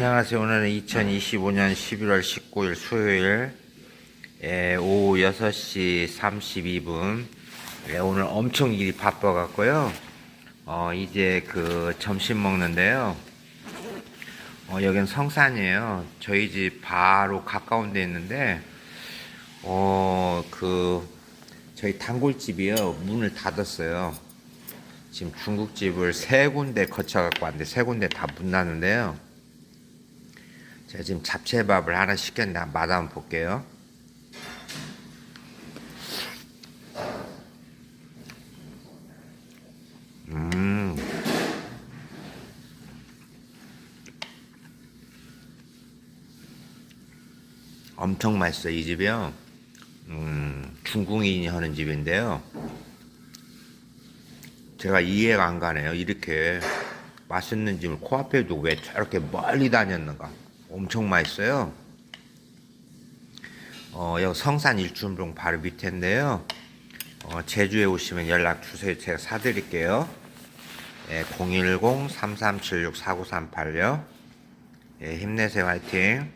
안녕하세요. 오늘은 2025년 11월 19일 수요일 예, 오후 6시 32분. 예, 오늘 엄청 일이 바빠갖고요. 어, 이제 그 점심 먹는데요. 어, 여긴 성산이에요. 저희 집 바로 가까운 데 있는데, 어, 그, 저희 단골집이요. 문을 닫았어요. 지금 중국집을 세 군데 거쳐갖고 왔는데, 세 군데 다문 닫는데요. 제가 지금 잡채밥을 하나 시켰는데 맛 한번 볼게요. 음. 엄청 맛있어요, 이 집이요. 음, 중국인이 하는 집인데요. 제가 이해가 안 가네요. 이렇게 맛있는 집을 코앞에 두고 왜 저렇게 멀리 다녔는가. 엄청 맛있어요. 어, 여기 성산 일춘봉 바로 밑인데요. 어, 제주에 오시면 연락 주세요. 제가 사드릴게요. 예, 010-3376-4938요. 예, 힘내세요. 화이팅.